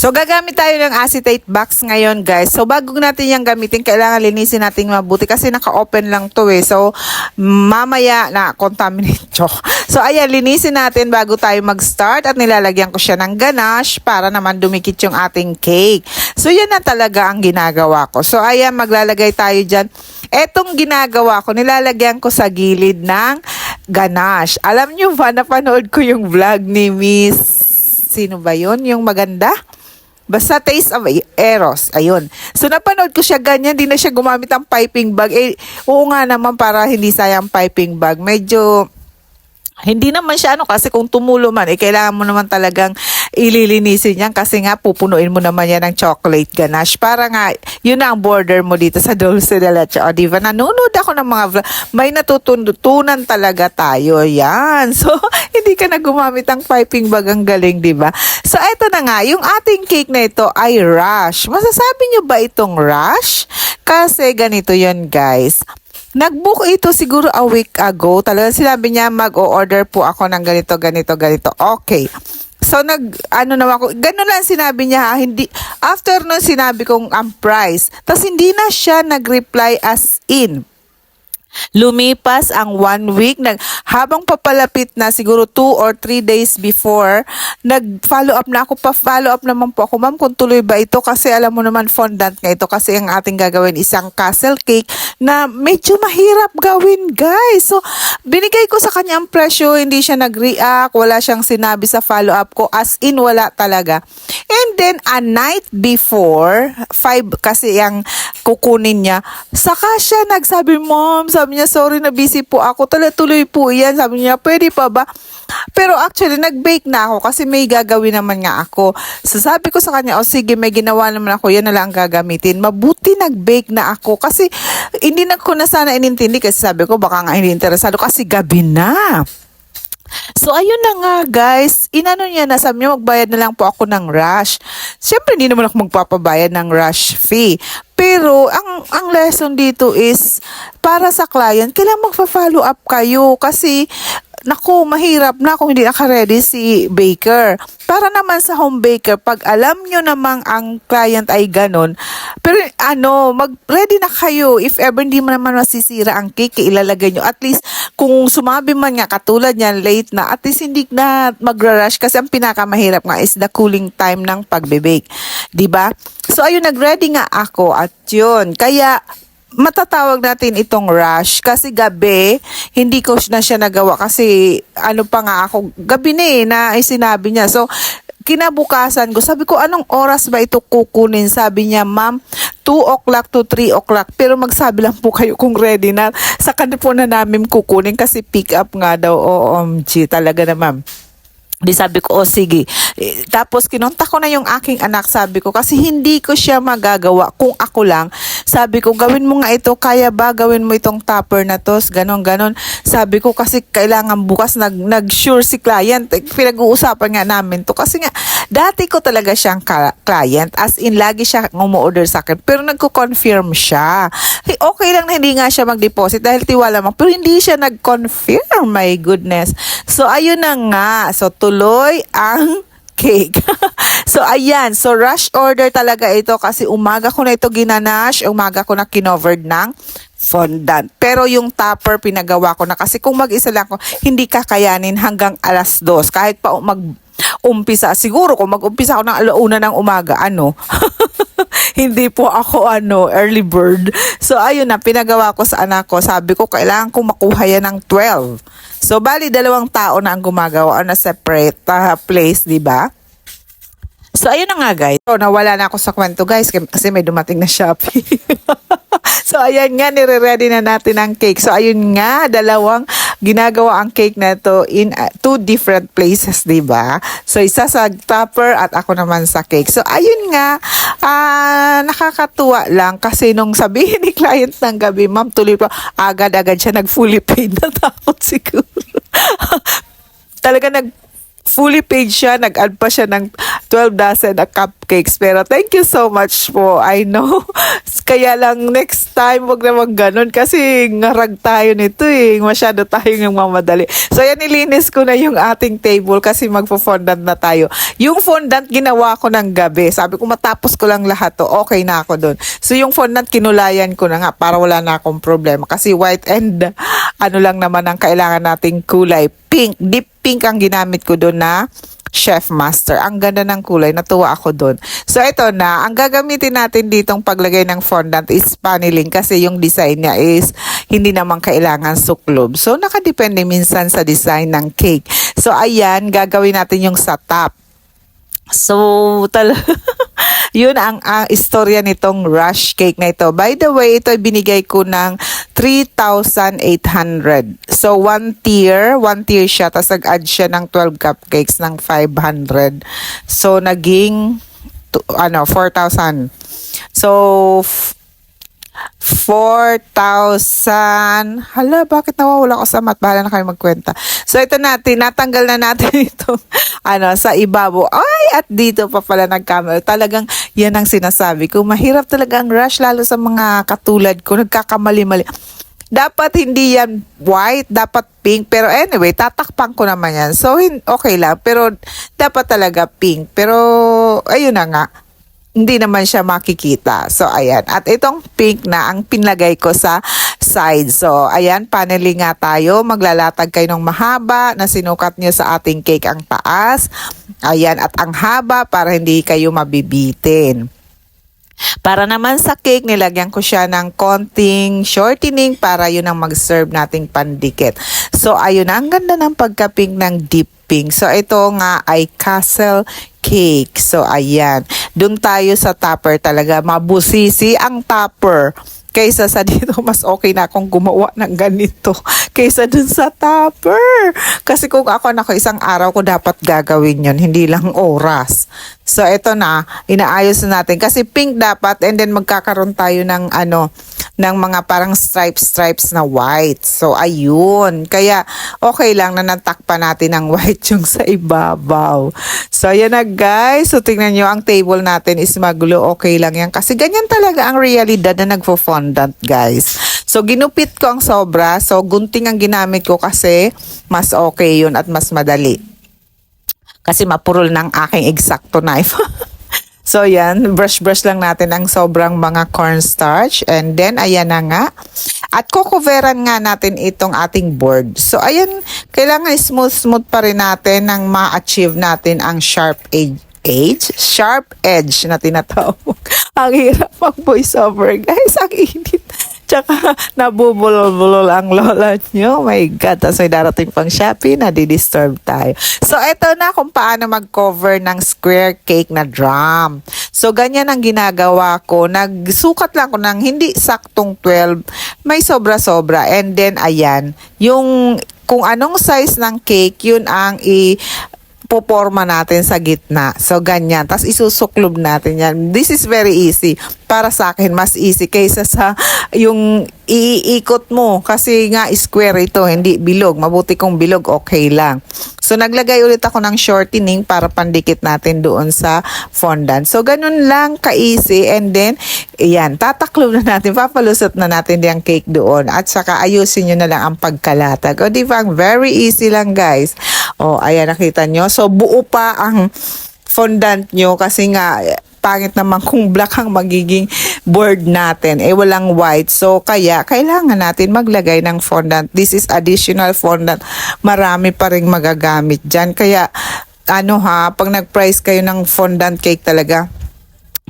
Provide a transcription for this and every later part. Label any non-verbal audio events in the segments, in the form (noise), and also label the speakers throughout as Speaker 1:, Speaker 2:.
Speaker 1: So, gagamit tayo ng acetate box ngayon, guys. So, bago natin yung gamitin, kailangan linisin natin mabuti kasi naka-open lang to eh. So, mamaya na contaminate joke. (laughs) So, ayan, linisin natin bago tayo mag-start at nilalagyan ko siya ng ganache para naman dumikit yung ating cake. So, yan na talaga ang ginagawa ko. So, ayan, maglalagay tayo dyan. Etong ginagawa ko, nilalagyan ko sa gilid ng ganache. Alam nyo ba, napanood ko yung vlog ni Miss, sino ba yon Yung maganda? Basta Taste of Eros. Ayun. So, napanood ko siya ganyan. Di na siya gumamit ng piping bag. Eh, oo nga naman para hindi sayang piping bag. Medyo, hindi naman siya ano kasi kung tumulo man, eh, kailangan mo naman talagang ililinisin yan kasi nga pupunuin mo naman yan ng chocolate ganache. Para nga, yun na ang border mo dito sa dulce de leche. O, diba? Nanonood ako ng mga vlog. May natutunan talaga tayo. Yan. (laughs) So, hindi ka na gumamit ng piping bag. Ang galing, diba? So, eto na nga. Yung ating cake na ito ay rush. Masasabi nyo ba itong rush? Kasi ganito yon guys. Nagbook ito siguro a week ago. Talaga sinabi niya mag-o-order po ako ng ganito, ganito, ganito. Okay. So nag ano naman ako, ganun lang sinabi niya ha, hindi after nun sinabi kong ang price. Tapos hindi na siya nag-reply as in. Lumipas ang one week, nag, habang papalapit na siguro two or three days before, nag-follow up na ako, pa-follow up naman po ako, ma'am, kung tuloy ba ito? Kasi alam mo naman fondant nga ito. Kasi ang ating gagawin isang castle cake na medyo mahirap gawin, guys. So, binigay ko sa kanya ang presyo, hindi siya nag-react, wala siyang sinabi sa follow up ko, as in wala talaga. And then, a night before, five kasi yung kukunin niya, saka siya nagsabi, mom, sabi niya, sorry na busy po ako, tuloy-tuloy po yan. Sabi niya, pwede pa ba? Pero actually, nag-bake na ako kasi may gagawin naman nga ako. So sabi ko sa kanya, o sige, may ginawa naman ako, yan na lang ang gagamitin. Mabuti nag-bake na ako kasi hindi na ko na sana inintindi kasi sabi ko, baka nga hindi interesado kasi gabi na. So, ayun na nga, guys. Inano niya na, sabi niya, magbayad na lang po ako ng rush. Siyempre, hindi naman ako magpapabayad ng rush fee. Pero, ang, ang lesson dito is, para sa client, kailangan magpa-follow up kayo. Kasi, naku, mahirap na kung hindi naka-ready si baker. Para naman sa home baker, pag alam nyo namang ang client ay ganon, pero ano, mag-ready na kayo. If ever hindi mo naman masisira ang cake, ilalagay nyo. At least, kung sumabi man nga, katulad niyan, late na, at least hindi na magra-rush kasi ang pinakamahirap nga is the cooling time ng pagbe-bake. ba? So, ayun, nag-ready nga ako at yun. Kaya, matatawag natin itong rush kasi gabi hindi ko na siya nagawa kasi ano pa nga ako gabi na eh na sinabi niya. So kinabukasan ko sabi ko anong oras ba ito kukunin? Sabi niya ma'am 2 o'clock to 3 o'clock. Pero magsabi lang po (laughs) kayo kung ready na. Sa kanila po na namin kukunin kasi pick up nga daw. OMG talaga na ma'am. Di sabi ko, oh sige. Tapos kinontak ko na yung aking anak, sabi ko, kasi hindi ko siya magagawa kung ako lang. Sabi ko, gawin mo nga ito, kaya ba gawin mo itong topper na to, ganon, ganon. Sabi ko, kasi kailangan bukas nag, nag-sure si client. Eh, Pinag-uusapan nga namin to. Kasi nga, dati ko talaga siyang client, as in, lagi siya umu-order sa akin. Pero nagko-confirm siya. Eh, Okay lang na hindi nga siya mag-deposit dahil tiwala mo. Pero hindi siya nag-confirm, my goodness. So, ayun na nga. So, tuloy ang cake. (laughs) so, ayan. So, rush order talaga ito kasi umaga ko na ito ginanash, umaga ko na kinovered ng fondant. Pero yung topper, pinagawa ko na kasi kung mag-isa lang ko, hindi kakayanin hanggang alas dos. Kahit pa mag umpisa, siguro kung mag-umpisa ako ng alauna ng umaga, ano, (laughs) hindi po ako ano, early bird. So, ayun na, pinagawa ko sa anak ko. Sabi ko, kailangan kong makuha yan ng 12. So, bali, dalawang tao na ang gumagawa on a separate uh, place, di ba? So, ayun na nga guys. So, nawala na ako sa kwento guys kasi may dumating na Shopee. (laughs) so, ayan nga, nire-ready na natin ang cake. So, ayun nga, dalawang ginagawa ang cake na to in uh, two different places, di ba? So, isa sa topper at ako naman sa cake. So, ayun nga, ah, nakakatuwa lang kasi nung sabihin (laughs) ni client ng gabi, ma'am, tuloy pa, agad-agad siya nag-fully paid (laughs) na takot siguro. (laughs) Talaga nag fully paid siya, nag-add pa siya ng 12 dozen na cupcakes. Pero thank you so much po. I know. (laughs) Kaya lang next time, wag naman ganun. Kasi ngarag tayo nito eh. Masyado tayo yung mamadali. So yan, nilinis ko na yung ating table kasi magpo-fondant na tayo. Yung fondant, ginawa ko ng gabi. Sabi ko, matapos ko lang lahat to. Okay na ako doon. So yung fondant, kinulayan ko na nga para wala na akong problema. Kasi white and ano lang naman ang kailangan nating kulay. Pink. Deep pink ang ginamit ko doon na Chef Master. Ang ganda ng kulay. Natuwa ako doon. So, ito na. Ang gagamitin natin ditong paglagay ng fondant is paneling kasi yung design niya is hindi naman kailangan suklob. So, nakadepende minsan sa design ng cake. So, ayan. Gagawin natin yung sa top. So, tal (laughs) yun ang, ang istorya nitong rush cake na ito. By the way, ito ay binigay ko ng 3,800. So, one tier, one tier siya, tapos nag-add siya ng 12 cupcakes ng 500. So, naging, to- ano, 4,000. So, f- 4,000. Hala, bakit nawawala ko sa mat? Bahala na kayo magkwenta. So, ito natin, natanggal na natin (laughs) ito, ano, sa ibabaw. Ay, at dito pa pala nagkamali. Talagang, yan ang sinasabi ko. Mahirap talaga ang rush, lalo sa mga katulad ko. Nagkakamali-mali. Dapat hindi yan white, dapat pink. Pero anyway, tatakpan ko naman yan. So, okay lang. Pero, dapat talaga pink. Pero, ayun na nga hindi naman siya makikita. So, ayan. At itong pink na ang pinlagay ko sa side. So, ayan, paneling nga tayo. Maglalatag kayo ng mahaba na sinukat nyo sa ating cake ang taas. Ayan, at ang haba para hindi kayo mabibitin. Para naman sa cake, nilagyan ko siya ng konting shortening para yun ang mag-serve nating pandikit. So, ayun, ang ganda ng pagka-pink ng deep pink. So, ito nga ay castle cake. So, ayan. Doon tayo sa topper talaga. Mabusisi ang topper. Kaysa sa (laughs) dito, mas okay na akong gumawa ng ganito. (laughs) Kaysa dun sa topper. Kasi kung ako nako isang araw ko dapat gagawin yon hindi lang oras. So, ito na, inaayos na natin. Kasi pink dapat and then magkakaroon tayo ng ano, ng mga parang stripes-stripes na white. So, ayun. Kaya, okay lang na natakpan natin ng (laughs) white yung sa ibabaw. So, ayan na guys. So, tingnan nyo, ang table natin is magulo. Okay lang yan. Kasi ganyan talaga ang realidad na nagfo-fondant, guys. So, ginupit ko ang sobra. So, gunting ang ginamit ko kasi mas okay yun at mas madali. Kasi mapurol ng aking exacto knife. (laughs) So yan, brush-brush lang natin ang sobrang mga cornstarch. And then, ayan na nga. At kukuveran nga natin itong ating board. So ayan, kailangan smooth-smooth pa rin natin nang ma-achieve natin ang sharp edge. Edge? Sharp edge na tinatawag. (laughs) ang hirap mag voiceover guys. Ang init. Tsaka nabubulol-bulol ang lola nyo. Oh my God. Tapos may darating pang Shopee na di-disturb tayo. So, ito na kung paano mag-cover ng square cake na drum. So, ganyan ang ginagawa ko. Nagsukat lang ko ng hindi saktong 12. May sobra-sobra. And then, ayan. Yung kung anong size ng cake, yun ang i poporma natin sa gitna. So, ganyan. Tapos, isusuklob natin yan. This is very easy. Para sa akin, mas easy kaysa sa yung iikot mo. Kasi nga, square ito, hindi bilog. Mabuti kung bilog, okay lang. So, naglagay ulit ako ng shortening para pandikit natin doon sa fondant. So, ganun lang ka-easy. And then, yan, tataklob na natin. Papalusot na natin yung cake doon. At saka, ayusin nyo na lang ang pagkalatag. O, di ba? Very easy lang, guys. O, ayan, nakita nyo. So, buo pa ang fondant nyo kasi nga, pangit naman kung black ang magiging board natin. Eh, walang white. So, kaya, kailangan natin maglagay ng fondant. This is additional fondant. Marami pa rin magagamit dyan. Kaya, ano ha, pag nag-price kayo ng fondant cake talaga,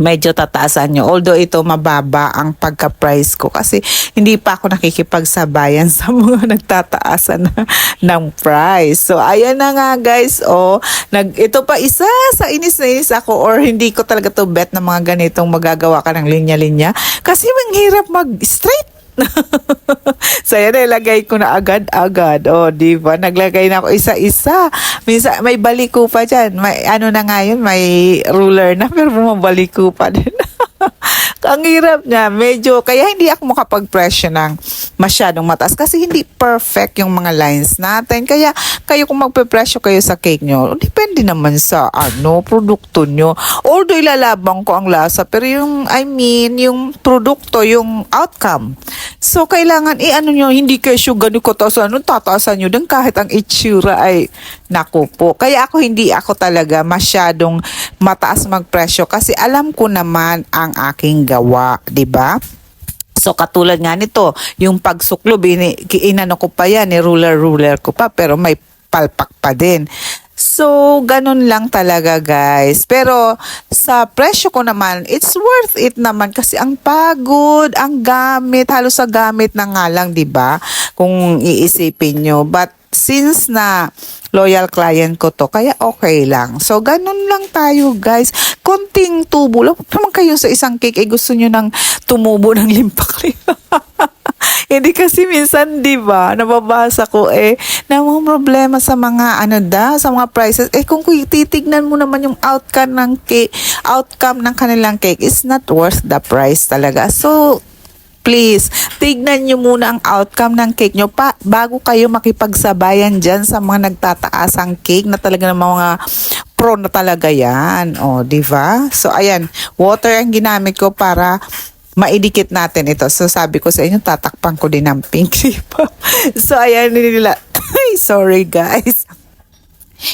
Speaker 1: medyo tataasan nyo. Although ito mababa ang pagka-price ko kasi hindi pa ako nakikipagsabayan (laughs) sa mga nagtataasan na, ng price. So, ayan na nga guys. O, nag, ito pa isa sa inis na inis ako or hindi ko talaga to bet na mga ganitong magagawa ka ng linya-linya. Kasi ang hirap mag-straight (laughs) so, yan, nilagay ko na agad-agad. O, di ba? Naglagay na ako isa-isa. Minsan, may baliko pa dyan. May, ano na nga yun, may ruler na, (laughs) pero bumabaliko pa din. (laughs) ang hirap niya, medyo, kaya hindi ako makapag-presyo ng masyadong mataas kasi hindi perfect yung mga lines natin. Kaya kayo kung magpe-presyo kayo sa cake nyo, depende naman sa ano, produkto nyo. Although ilalabang ko ang lasa, pero yung, I mean, yung produkto, yung outcome. So, kailangan, eh, ano nyo, hindi kayo ganun ko taas, ano, tataasan nyo din kahit ang itsura ay, naku po. Kaya ako, hindi ako talaga masyadong mataas magpresyo kasi alam ko naman ang aking gawa, 'di ba? So katulad nga nito, yung pagsuklob, inano ko pa yan, ni ruler-ruler ko pa, pero may palpak pa din. So, ganun lang talaga guys. Pero sa presyo ko naman, it's worth it naman kasi ang pagod, ang gamit, halos sa gamit na nga lang, 'di ba? Kung iisipin nyo. But since na loyal client ko to, kaya okay lang. So, ganun lang tayo, guys. Konting tubo lang. Huwag naman kayo sa isang cake, eh gusto nyo nang tumubo ng limpak. (laughs) Hindi kasi minsan, di ba, nababasa ko eh, na mga problema sa mga, ano da, sa mga prices. Eh, kung titignan mo naman yung outcome ng cake, outcome ng kanilang cake, is not worth the price talaga. So, please, tignan nyo muna ang outcome ng cake nyo pa, bago kayo makipagsabayan dyan sa mga nagtataasang cake na talaga ng mga pro na talaga yan. O, di ba? So, ayan, water ang ginamit ko para maidikit natin ito. So, sabi ko sa inyo, tatakpan ko din ng pink, (laughs) di? So, ayan, nila. (laughs) Sorry guys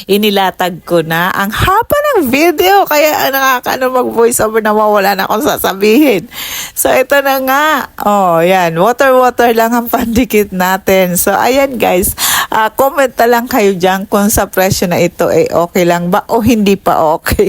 Speaker 1: inilatag ko na ang haba ng video kaya nakakaano mag voice over na mawala na akong sasabihin. So ito na nga. Oh yan. Water water lang ang (laughs) pandikit natin. So ayan guys. Ah, comment na lang kayo dyan kung sa presyo na ito ay okay lang ba o hindi pa okay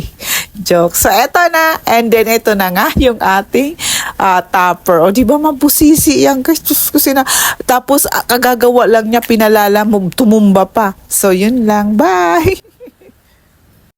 Speaker 1: joke. So ito na. And then ito na nga yung ating ah, topper o di ba mabusisi yan? Diyos ko sina tapos ah, kagagawa lang niya pinalala mo tumumba pa. So yun lang. Bye (laughs)